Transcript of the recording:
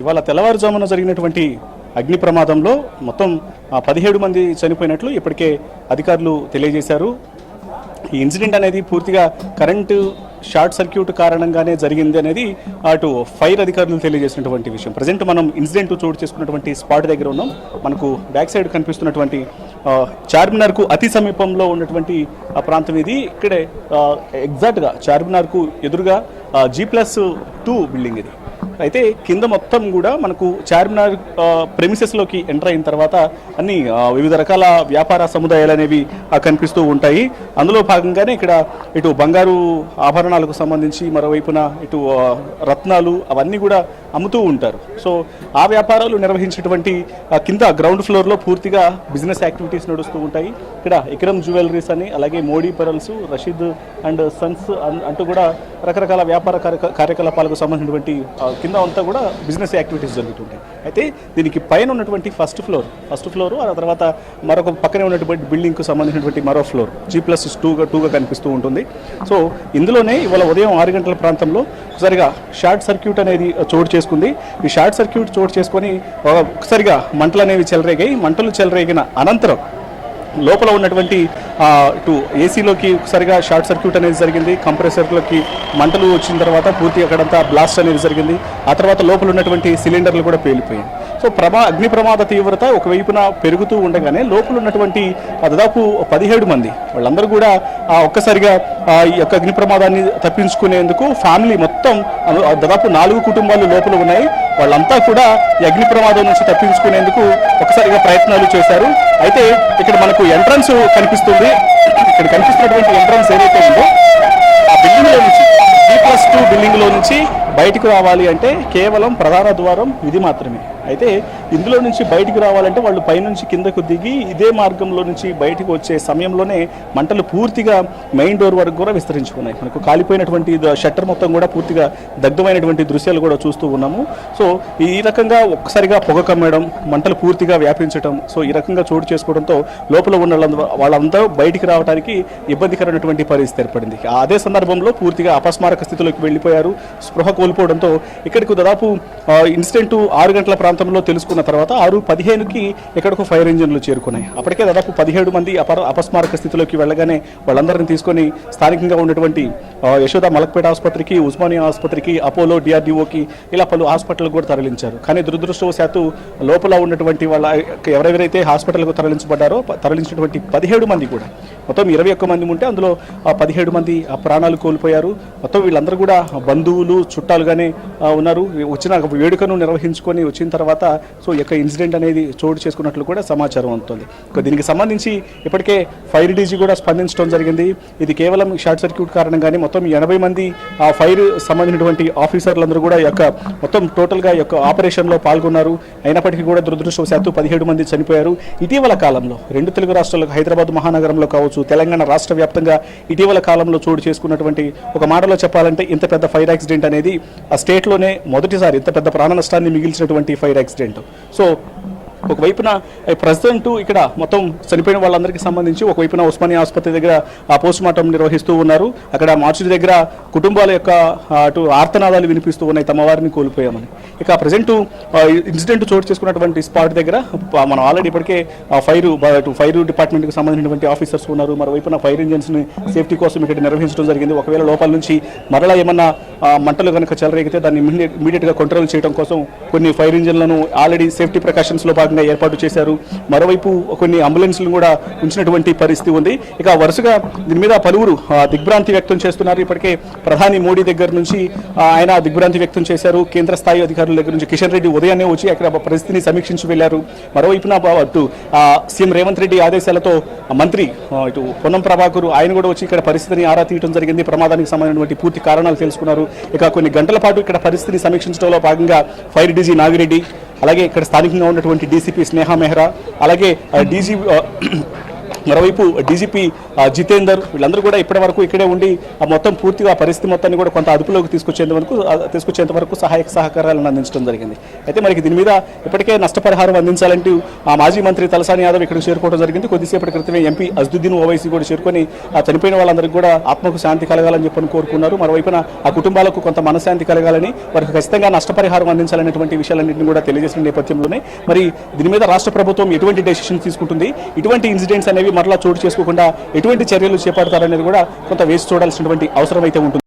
ఇవాళ తెల్లవారుజామున జరిగినటువంటి అగ్ని ప్రమాదంలో మొత్తం పదిహేడు మంది చనిపోయినట్లు ఇప్పటికే అధికారులు తెలియజేశారు. ఈ ఇన్సిడెంట్ అనేది పూర్తిగా కరెంటు షార్ట్ సర్క్యూట్ కారణంగానే జరిగింది అనేది అటు ఫైర్ అధికారులు తెలియజేసినటువంటి విషయం. ప్రజెంట్ మనం ఇన్సిడెంట్ చోటు చేసుకున్నటువంటి స్పాట్ దగ్గర ఉన్నాం. మనకు బ్యాక్ సైడ్ కనిపిస్తున్నటువంటి చార్మినార్కు అతి సమీపంలో ఉన్నటువంటి ఆ ప్రాంతం ఇది. ఇక్కడే ఎగ్జాక్ట్గా చార్మినార్కు ఎదురుగా జీ ప్లస్ టూ బిల్డింగ్ ఇది. అయితే కింద మొత్తం కూడా మనకు చార్మినార్ ప్రెమిసెస్లోకి ఎంటర్ అయిన తర్వాత అన్ని వివిధ రకాల వ్యాపార సముదాయాలు అనేవి కనిపిస్తూ ఉంటాయి. అందులో భాగంగానే ఇక్కడ ఇటు బంగారు ఆభరణాలకు సంబంధించి మరోవైపున ఇటు రత్నాలు అవన్నీ కూడా అమ్ముతూ ఉంటారు. సో ఆ వ్యాపారాలు నిర్వహించేటువంటి కింద గ్రౌండ్ ఫ్లోర్లో పూర్తిగా బిజినెస్ యాక్టివిటీస్ నడుస్తూ ఉంటాయి. ఇక్కడ ఇక్రమ్ జ్యువెలరీస్ అని అలాగే Modi pearls Rasheed and sons అన్- అంటూ కూడా రకరకాల వ్యాపార వ్యాపార కార్యకలాపాలకు సంబంధించినటువంటి కింద అంతా కూడా బిజినెస్ యాక్టివిటీస్ జరుగుతుంటాయి. అయితే దీనికి పైన ఉన్నటువంటి ఫస్ట్ ఫ్లోర్ ఫస్ట్ ఫ్లోర్ ఆ తర్వాత మరొక పక్కనే ఉన్నటువంటి బిల్డింగ్కు సంబంధించినటువంటి మరో ఫ్లోర్ జీ ప్లస్ టూగా టూగా కనిపిస్తూ ఉంటుంది. సో ఇందులోనే ఇవాళ ఉదయం ఆరు గంటల ప్రాంతంలో ఒకసారిగా షార్ట్ సర్క్యూట్ అనేది చోటు చేసుకుంది. ఈ షార్ట్ సర్క్యూట్ చోటు చేసుకొని ఒకసారిగా మంటలు అనేవి చెలరేగాయి. మంటలు చెలరేగిన అనంతరం లోపల ఉన్నటువంటి ఆ, ఇటు ఏసీలోకి ఒకసారిగా షార్ట్ సర్క్యూట్ అనేది జరిగింది. కంప్రెసర్లోకి మంటలు వచ్చిన తర్వాత పూర్తి అక్కడంతా బ్లాస్ట్ అనేది జరిగింది. ఆ తర్వాత లోపల ఉన్నటువంటి సిలిండర్లు కూడా పేలిపోయాయి. సో ప్రమా అగ్ని ప్రమాద తీవ్రత ఒకవైపున పెరుగుతూ ఉండగానే లోపల ఉన్నటువంటి ఆ, దాదాపు పదిహేడు మంది వాళ్ళందరూ కూడా ఆ, ఒక్కసారిగా ఆ, ఈ యొక్క అగ్ని ప్రమాదాన్ని తప్పించుకునేందుకు ఫ్యామిలీ మొత్తం ఆ, దాదాపు నాలుగు కుటుంబాలు లోపల ఉన్నాయి. వాళ్ళంతా కూడా ఈ అగ్ని ప్రమాదం నుంచి తప్పించుకునేందుకు ఒకసారిగా ప్రయత్నాలు చేశారు. అయితే ఇక్కడ మనకు ఎంట్రన్స్ కనిపిస్తుంది. ఇక్కడ కనిపిస్తున్నటువంటి ఎంట్రన్స్ ఏదైతే ఉందో ఆ బిల్డింగ్లో నుంచి బి ప్లస్ టూ బిల్డింగ్లో నుంచి బయటకు రావాలి అంటే కేవలం ప్రధాన ద్వారం ఇది మాత్రమే. అయితే ఇందులో నుంచి బయటికి రావాలంటే వాళ్ళు పైనుంచి కిందకు దిగి ఇదే మార్గంలో నుంచి బయటకు వచ్చే సమయంలోనే మంటలు పూర్తిగా మెయిన్ డోర్ వరకు కూడా విస్తరించుకున్నాయి. మనకు కాలిపోయినటువంటి షట్టర్ మొత్తం కూడా పూర్తిగా దగ్ధమైనటువంటి దృశ్యాలు కూడా చూస్తూ ఉన్నాము. సో ఈ రకంగా ఒక్కసారిగా పొగ కమ్మడం మంటలు పూర్తిగా వ్యాపించడం సో ఈ రకంగా చోటు చేసుకోవడంతో లోపల ఉన్న వాళ్ళంతా వాళ్ళందరూ బయటికి రావడానికి ఇబ్బందికరమైనటువంటి పరిస్థితి ఏర్పడింది. అదే సందర్భంలో పూర్తిగా అపస్మారక స్థితిలోకి వెళ్ళిపోయారు. స్పృహ కోల్పోవడంతో ఇక్కడికి దాదాపు ఇన్సిడెంట్ ఆరు గంటల ప్రాంతం ప్రాంతంలో తెలుసుకున్న తర్వాత ఆరు పదిహేనుకి ఎక్కడికో ఫైర్ ఇంజిన్లు చేరుకున్నాయి. అప్పటికే దాదాపు పదిహేడు మంది అపర అపస్మారక స్థితిలోకి వెళ్ళగానే వాళ్ళందరినీ తీసుకొని స్థానికంగా ఉన్నటువంటి యశోద మలక్పేట ఆసుపత్రికి ఉస్మానియా ఆసుపత్రికి అపోలో డిఆర్డిఓకి ఇలా పలు హాస్పిటల్కి కూడా తరలించారు. కానీ దురదృష్టవశాత్తు లోపల ఉన్నటువంటి వాళ్ళ ఎవరెవరైతే హాస్పిటల్కు తరలించబడ్డారో తరలించినటువంటి పదిహేడు మంది కూడా. మొత్తం ఇరవై ఒక్క మంది ఉంటే అందులో ఆ పదిహేడు మంది ఆ ప్రాణాలు కోల్పోయారు. మొత్తం వీళ్ళందరూ కూడా బంధువులు చుట్టాలుగానే ఉన్నారు. వచ్చిన వేడుకను నిర్వహించుకొని వచ్చిన తర్వాత సో యొక్క ఇన్సిడెంట్ అనేది చోటు చేసుకున్నట్లు కూడా సమాచారం అందుతుంది. దీనికి సంబంధించి ఇప్పటికే ఫైర్ డీజీ కూడా స్పందించడం జరిగింది. ఇది కేవలం షార్ట్ సర్క్యూట్ కారణంగానే మొత్తం ఎనభై మంది ఆ ఫైర్ సంబంధించినటువంటి ఆఫీసర్లందరూ కూడా యొక్క మొత్తం టోటల్గా యొక్క ఆపరేషన్లో పాల్గొన్నారు. అయినప్పటికీ కూడా దురదృష్టవశాత్తు పదిహేడు మంది చనిపోయారు. ఇటీవల కాలంలో రెండు తెలుగు రాష్ట్రాలకు హైదరాబాద్ మహానగరంలో కావచ్చు తెలంగాణ రాష్ట్ర వ్యాప్తంగా ఇటీవల కాలంలో చోటు చేసుకున్నటువంటి ఒక మాటలో చెప్పాలంటే ఇంత పెద్ద ఫైర్ యాక్సిడెంట్ అనేది ఆ స్టేట్లోనే మొదటిసారి ఇంత పెద్ద ప్రాణ నష్టాన్ని మిగిల్చినటువంటి ఫైర్ యాక్సిడెంట్. సో ఒకవైపున ప్రజెంట్ ఇక్కడ మొత్తం చనిపోయిన వాళ్ళందరికీ సంబంధించి ఒకవైపున ఉస్మానియా ఆసుపత్రి దగ్గర ఆ పోస్ట్ మార్టం నిర్వహిస్తూ ఉన్నారు. అక్కడ మార్చుడి దగ్గర కుటుంబాల యొక్క అటు ఆర్తనాదాలు వినిపిస్తూ ఉన్నాయి. తమ వారిని కోల్పోయామని. ఇక ప్రజెంట్ ఇన్సిడెంట్ చోటు చేసుకున్నటువంటి స్పాట్ దగ్గర మనం ఆల్రెడీ ఇప్పటికే ఫైర్ అటు ఫైర్ డిపార్ట్మెంట్కి సంబంధించినటువంటి ఆఫీసర్స్ ఉన్నారు. మరోవైపున ఫైర్ ఇంజన్స్ని సేఫ్టీ కోసం ఇక్కడ నిర్వహించడం జరిగింది. ఒకవేళ లోపల నుంచి మరలా ఏమన్నా మంటలు కనుక చెలరేగితే దాన్ని ఇమీడియట్గా కంట్రోల్ చేయడం కోసం కొన్ని ఫైర్ ఇంజన్లను ఆల్రెడీ సేఫ్టీ ప్రికాషన్స్లో భాగంగా ఏర్పాటు చేశారు. మరోవైపు కొన్ని అంబులెన్స్లు కూడా ఉంచినటువంటి పరిస్థితి ఉంది. ఇక వరుసగా దీని మీద పలువురు దిగ్భ్రాంతి వ్యక్తం చేస్తున్నారు. ఇప్పటికే ప్రధాని మోడీ దగ్గర నుంచి ఆయన దిగ్భ్రాంతి వ్యక్తం చేశారు. కేంద్ర స్థాయి అధికారుల దగ్గర నుంచి కిషన్ రెడ్డి ఉదయాన్నే వచ్చి అక్కడ పరిస్థితిని సమీక్షించి వెళ్ళారు మరోవైపున అటు సీఎం రేవంత్ రెడ్డి ఆదేశాలతో మంత్రి ఇటు పొన్నం ప్రభాకర్ ఆయన కూడా వచ్చి ఇక్కడ పరిస్థితిని ఆరా తీయడం జరిగింది. ప్రమాదానికి సంబంధించినటువంటి పూర్తి కారణాలు తెలుసుకున్నారు. ఇక కొన్ని గంటల పాటు ఇక్కడ పరిస్థితిని సమీక్షించడంలో భాగంగా ఫైర్ డీజీ నాగిరెడ్డి అలాగే ఇక్కడ స్థానికంగా ఉన్నటువంటి డీసీపీ స్నేహ మెహ్రా అలాగే డీజీ మరోవైపు డీజీపీ జితేందర్ వీళ్ళందరూ కూడా ఇప్పటి వరకు ఇక్కడే ఉండి ఆ మొత్తం పూర్తిగా పరిస్థితి మొత్తాన్ని కూడా కొంత అదుపులోకి తీసుకొచ్చేంత వరకు తీసుకొచ్చేంత వరకు సహాయక సహకారాలను అందించడం జరిగింది. అయితే మనకి దీని మీద ఇప్పటికే నష్టపరిహారం అందించాలంటూ ఆ మాజీ మంత్రి తలసాని యాదవ్ ఇక్కడికి చేరుకోవడం జరిగింది. కొద్దిసేపటి క్రితమే ఎంపీ అజదుద్దీన్ ఓవైసీ కూడా చేరుకొని ఆ చనిపోయిన వాళ్ళందరికీ కూడా ఆత్మకు శాంతి కలగాలని చెప్పని కోరుకున్నారు. మరోవైపున ఆ కుటుంబాలకు కొంత మనశ్శాంతి కలగాలని వారికి ఖచ్చితంగా నష్టపరిహారం అందించాలనేటువంటి విషయాలన్నింటినీ కూడా తెలియజేసిన నేపథ్యంలోనే మరి దీని మీద రాష్ట్ర ప్రభుత్వం ఎటువంటి డెసిషన్ తీసుకుంటుంది? ఇటువంటి ఇన్సిడెంట్స్ అనేవి మరలా చోటు చేసుకోకుండా ఎటువంటి చర్యలు చేపడతారనేది కూడా కొంత వేసి చూడాల్సినటువంటి అవసరం అయితే ఉంటుంది.